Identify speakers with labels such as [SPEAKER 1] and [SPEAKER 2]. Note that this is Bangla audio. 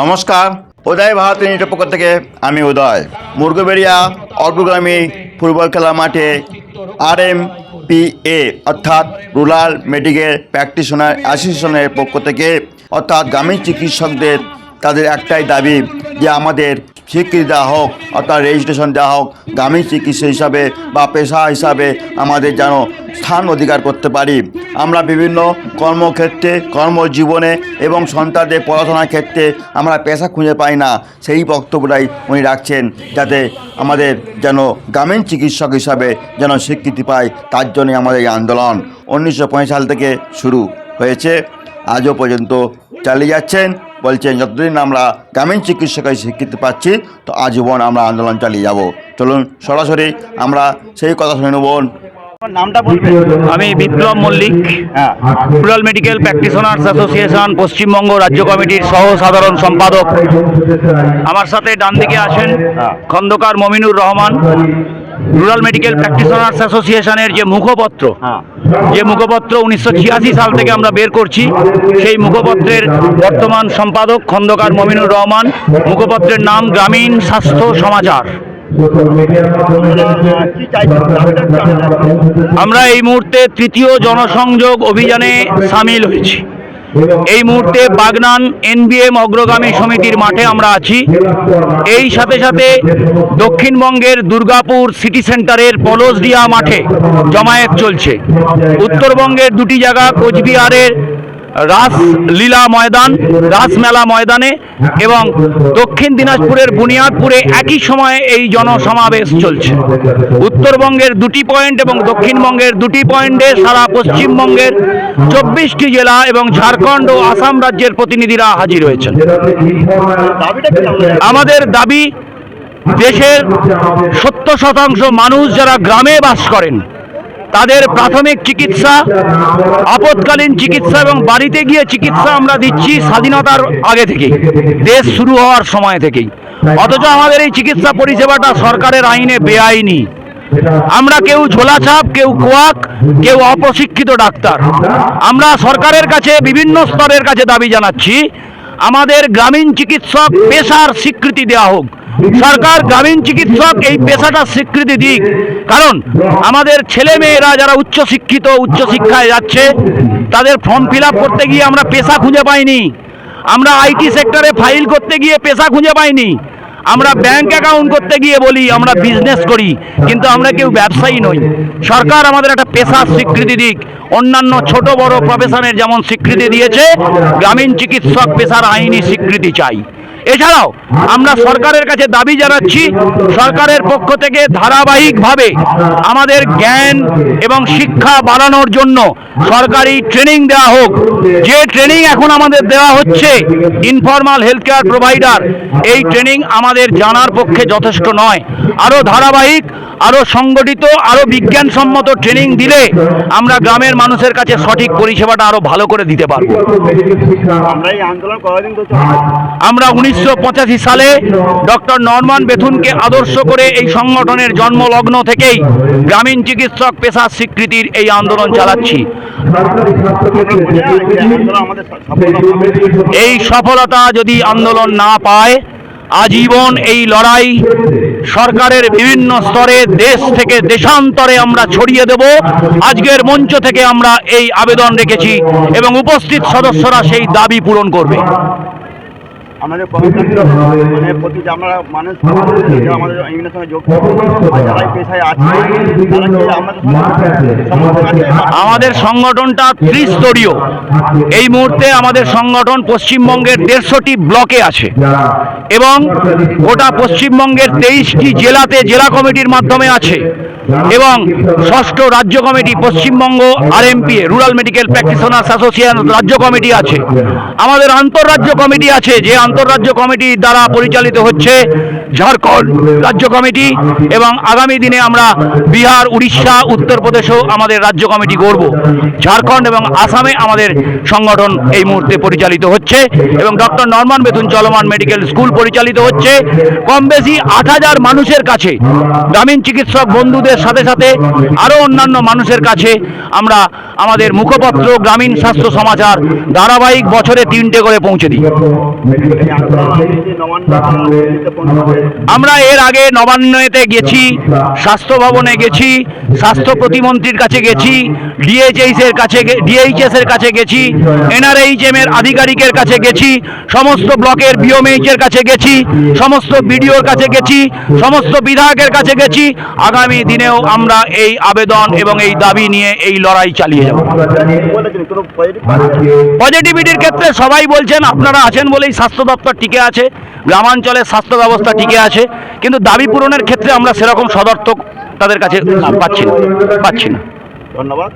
[SPEAKER 1] নমস্কার। উদয় ভারতী ইউনিটের পক্ষ থেকে আমি উদয়। মুরগুবেড়িয়া অগ্রগামী ফুটবল খেলা মাঠে আর এম পি এ অর্থাৎ রুরাল মেডিকেল প্র্যাকটিশনার অ্যাসোসিয়েশনের পক্ষ থেকে, অর্থাৎ গ্রামীণ চিকিৎসকদের, তাদের একটাই দাবি যে আমাদের স্বীকৃতি দেওয়া হোক, অর্থাৎ রেজিস্ট্রেশন দেওয়া হোক গ্রামীণ চিকিৎসা হিসাবে বা পেশা হিসাবে আমাদের যেন স্থান অধিকার করতে পারি। আমরা বিভিন্ন কর্মক্ষেত্রে, কর্মজীবনে এবং সন্তানদের পড়াশোনার ক্ষেত্রে আমরা পেশা খুঁজে পাই না। সেই বক্তব্যটাই উনি রাখছেন যাতে আমাদের যেন গ্রামীণ চিকিৎসক হিসাবে যেন স্বীকৃতি পায়, তার জন্যই আমাদের এই আন্দোলন। উনিশশো সাল থেকে শুরু হয়েছে। আজও পর্যন্ত চালিয়ে যাচ্ছেন। বলছেন যতদিন আমরা গ্রামীণ চিকিৎসকের স্বীকৃতি পাচ্ছি তো আজীবন আমরা আন্দোলন চালিয়ে যাব। চলুন সরাসরি আমরা সেই কথা শুনে নেব। নামটা বলবেন?
[SPEAKER 2] আমি বিপ্লব মল্লিক
[SPEAKER 1] হ্যাঁ।
[SPEAKER 2] Rural medical practitioners association Paschimbanga রাজ্য কমিটির সহ সাধারণ সম্পাদক। আমার সাথে ডান দিকে আছেন Khandakar Mominur Rahman rural medical practitioners অ্যাসোসিয়েশনের যে মুখপত্র
[SPEAKER 1] হ্যাঁ।
[SPEAKER 2] যে মুখপত্র উনিশশো ছিয়াশি সাল থেকে আমরা বের করছি, সেই মুখপত্রের বর্তমান সম্পাদক খন্দকার মমিনুর রহমান, মুখপত্রের নাম গ্রামীণ স্বাস্থ্য সমাচার? আমরা এই মুহূর্তে তৃতীয় জনসংযোগ অভিযানে সামিল হয়েছি এই মুহূর্তে বাগনান এনবিএম অগ্রগামী সমিতির মাঠে আমরা আছি। এই সাথে সাথে দক্ষিণবঙ্গের দুর্গাপুর সিটি সেন্টারের পলসডিয়া মাঠে জমায়েত চলছে। উত্তরবঙ্গের দুটি জায়গা কোচবিহারের রাসলীলা ময়দান রাসমেলা ময়দানে এবং দক্ষিণ দিনাজপুরের বুনিয়াদপুরে একই সময়ে এই জনসমাবেশ চলছে উত্তরবঙ্গের দুটি পয়েন্ট এবং দক্ষিণবঙ্গের দুটি পয়েন্টে সারা পশ্চিমবঙ্গের চব্বিশটি জেলা এবং ঝাড়খণ্ড ও আসাম রাজ্যের প্রতিনিধিরা হাজির হয়েছেন? আমাদের দাবি, দেশের সত্তর শতাংশ মানুষ যারা গ্রামে বাস করেন তাদের প্রাথমিক চিকিৎসা আপৎকালীন চিকিৎসা এবং বাড়িতে গিয়ে চিকিৎসা আমরা দিচ্ছি স্বাধীনতার আগে থেকেই। দেশ শুরু হওয়ার সময় থেকেই। অথচ আমাদের এই চিকিৎসা পরিষেবাটা সরকারের আইনে বেআইনি। আমরা কেউ ঝোলাছাপ, কেউ কোয়াক, কেউ অপ্রশিক্ষিত ডাক্তার। আমরা সরকারের কাছে, বিভিন্ন স্তরের কাছে দাবি জানাচ্ছি, আমাদের গ্রামীণ চিকিৎসক পেশার স্বীকৃতি দেওয়া হোক। সরকার গ্রামীণ চিকিৎসক এই পেশাটা স্বীকৃতি দিক। কারণ আমাদের ছেলে মেয়েরা যারা উচ্চশিক্ষিত, উচ্চশিক্ষায় যাচ্ছে, তাদের ফর্ম ফিল করতে গিয়ে আমরা পেশা খুঁজে পাইনি। আমরা আইটি সেক্টরে ফাইল করতে গিয়ে পেশা খুঁজে পাইনি। আমরা ব্যাংক অ্যাকাউন্ট করতে গিয়ে বলি, আমরা বিজনেস করি, কিন্তু আমরা কেউ ব্যবসায়ী নই। সরকার আমাদের একটা পেশার স্বীকৃতি দিক। অন্যান্য ছোট বড় প্রফেশনের যেমন স্বীকৃতি দিয়েছে, গ্রামীণ চিকিৎসক পেশার আইনি স্বীকৃতি চাই। এছাড়াও আমরা সরকারের কাছে দাবি জানাচ্ছি, সরকারের পক্ষ থেকে ধারাবাহিকভাবে আমাদের জ্ঞান এবং শিক্ষা বাড়ানোর জন্য সরকারি ট্রেনিং দেওয়া হোক। যে ট্রেনিং এখন আমাদের দেওয়া হচ্ছে ইনফর্মাল হেলথ কেয়ার প্রোভাইডার এই ট্রেনিং আমাদের জানার পক্ষে যথেষ্ট নয়। আরও ধারাবাহিক আরও সংগঠিত আরও বিজ্ঞানসম্মত ট্রেনিং দিলে আমরা গ্রামের মানুষের কাছে সঠিক পরিষেবাটা আরও ভালো করে দিতে পারব।
[SPEAKER 1] আমরা
[SPEAKER 2] উনিশশো পঁচাশি সালে ডক্টর নরমান বেথুনকে আদর্শ করে এই সংগঠনের জন্মলগ্ন থেকেই গ্রামীণ চিকিৎসক পেশার স্বীকৃতির এই আন্দোলন চালাচ্ছি।
[SPEAKER 1] এই সফলতা
[SPEAKER 2] যদি আন্দোলন না পায় আজীবন এই লড়াই সরকারের বিভিন্ন স্তরে, দেশ থেকে দেশান্তরে আমরা ছড়িয়ে দেব। আজকের মঞ্চ থেকে আমরা এই আবেদন রেখেছি এবং উপস্থিত সদস্যরা সেই দাবি পূরণ করবে।
[SPEAKER 1] আমাদের কর্মক্ষেত্র মানে প্রতি যে আমরা মানুষ আমাদের ইংরেজির সঙ্গে যোগ আর যারা পেশায় আছে আমাদের আছে?
[SPEAKER 2] আমাদের সংগঠনটা ত্রিস্তরীয় এই মুহূর্তে আমাদের সংগঠন পশ্চিমবঙ্গের দেড়শোটি ব্লকে আছে এবং গোটা পশ্চিমবঙ্গের তেইশটি জেলাতে জেলা কমিটির মাধ্যমে আছে এবং ষষ্ঠ রাজ্য committee Paschimbanga RMP rural medical practitioners association রাজ্য কমিটি আছে। আমাদের আন্তঃরাজ্য কমিটি আছে, যে আন্তঃরাজ্য কমিটি দ্বারা পরিচালিত হচ্ছে ঝাড়খণ্ড রাজ্য কমিটি এবং আগামী দিনে আমরা বিহার, উড়িষ্যা, উত্তরপ্রদেশেও আমাদের রাজ্য কমিটি করব ঝাড়খণ্ড এবং আসামে আমাদের সংগঠন এই মুহূর্তে পরিচালিত হচ্ছে এবং ডক্টর নরমান বেতুন চলমান মেডিকেল স্কুল পরিচালিত হচ্ছে। কম বেশি আট হাজার মানুষের কাছে গ্রামীণ চিকিৎসক বন্ধুদের মানুষের সাথে সাথে আরও অন্যান্য মানুষের কাছে আমরা আমাদের মুখপত্র গ্রামীণ স্বাস্থ্য সমাচার ধারাবাহিক বছরে তিনটে করে পৌঁছে দিই। আমরা এর আগে নবান্নতে গেছি, স্বাস্থ্য ভবনে গেছি, স্বাস্থ্য প্রতিমন্ত্রীর কাছে গেছি ডিএইচএস এর কাছে ডিএইচএস এর কাছে গেছি এনআরএইচএম এর আধিকারিকের কাছে গেছি, সমস্ত ব্লকের বিওমএইচ এর কাছে গেছি, সমস্ত বিডিওর কাছে গেছি, সমস্ত বিধায়কের কাছে গেছি। আগামী দিনেও আমরা এই আবেদন এবং এই দাবি নিয়ে এই লড়াই চালিয়ে যাব। পজিটিভিটির ক্ষেত্রে সবাই বলছেন, আপনারা আছেন বলেই স্বাস্থ্য দপ্তর টিকে আছে গ্রামাঞ্চলে স্বাস্থ্য ব্যবস্থা টিকে আছে, কিন্তু দাবি পূরণের ক্ষেত্রে আমরা সেরকম সদর্থক তাদের কাছে পাচ্ছি না পাচ্ছি না।
[SPEAKER 1] ধন্যবাদ।